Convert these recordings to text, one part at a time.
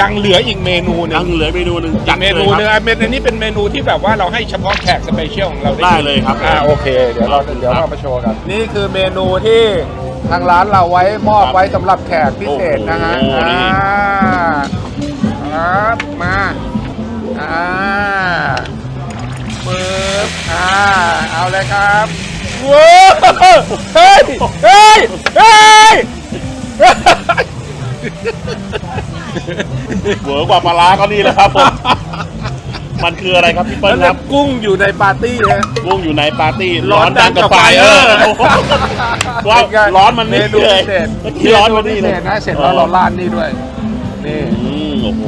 ยังเหลืออีกเมนูหนึยังงเหลือเมนูหนึ่งอีจัดกเมเลนูยหนึงครับ อะเมนูนี้เป็นเมนูที่แบบว่าเราให้เฉพาะแขกสเปเชียลของเราได้เลยครับ อ่าโอเค เดี๋ยวเราครับเดี๋ยวเรามาโชว์กัน นี่คือเมนูที่ทางร้านเราไว้มอบครับไว้สำหรับแขกพิเศษนะฮะโอ้โหอ่านี่ครับมาอ่าปึ๊บอ่าเอาเลยครับว้าวเฮ้ยเฮ้ยเฮ้ย เหวอกว่าปลาร้าก็นี่แหละครับผม มันคืออะไรครับพี่เปิ้ลแล้วครับกุ้งอยู่ในปาร์ตี้ฮะ กุ้งอยู่ในปาร์ตี้ร้อนดังกับไฟเออเออโอ้โหว่าร้อนมันเมนี่นูเลยพิเศษเมื่อกี้ร้อนมันนี่เมเลนูยพิเศษนะเสร็จแล้วเราราดนี่ด้วย นี่อืมโอ้โห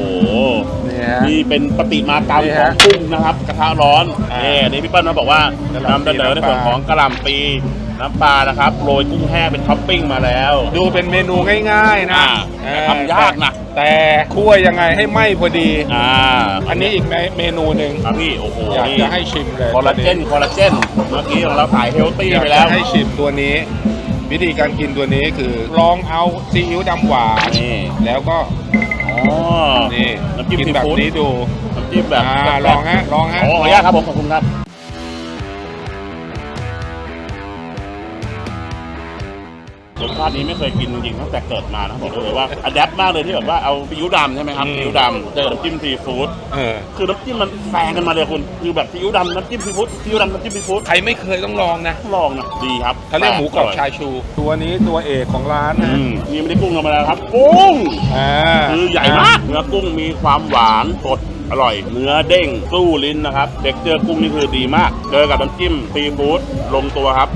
นี่ฮะ นี่เป็นปฏิมากรรมนี่ขอฮะงกุ้งนะครับ กระทะร้อนอ่านี่อันนี่พี่เปิ้ลมาบอกว่ากะหล่ำปีนำเสนอในน้ำปลาส่วนของกระหล่ำปี น้ำปลานะครับ โรยกุ้งแห้งเป็นท็อปปิ้งมาแล้ว ดูเป็นเมนูง่ายๆนะอ่าแต่ทำยากนะ แต่คั่วยังไงให้ไหม้พอดี อ่าอันนี้อีกเมนูหนึ่งครับพี่ โอ้โหอยากนี่จะให้ชิมเลยคอลลาเจนคอลลาเจนเมื่อกี้ของเราถ่ายเฮลตี้อยากไปจะแล้วให้ชิมตัวนี้ วิธีการกินตัวนี้คือลองเอาซีอิ๊วดำหวานนี่ แล้วก็อ๋อ นี่น้ำจิ้มกินซีแบบฟู้ดนี้ดูน้ำจิ้มแบบอ่าแบบลองฮะลองฮะโอ้ขออนุญาตครับผมขอบคุณครับ รสชาตินี้ไม่เคยกินจริงๆตั้งแต่เกิดมานะบอกเลยว่าอัดแอปมากเลยที่แบบว่าเอาซีอิ๊วดำใช่ไหมครับอืมซีอิ๊วดำเจอน้ำจิ้มซีฟู้ดเออ คือน้ำจิ้มมันแซงกันมาเลยคุณคือแบบซีอิ๊วดำน้ำจิ้มซีฟู้ดซีอิ๊วดำน้ำจิ้มซีฟู้ดใครไม่เคยต้องลองนะลองนะดีครับเขาเรียกหมูกรอบร่ยชาชูตัวนี้ตัวเอกของร้านอืนะมนี่ไม่ได้กุ้งธรรมดาครับกุ้งอ่าคือใหญ่มากเนื้อกุ้งมีความหวานสดอร่อย เนื้อเด้งสู้ลิ้นนะครับเด็กเจอกุ้งนี่คือดีมาก เจอกับน้ำจิ้มซีฟู้ดลงตัวครับ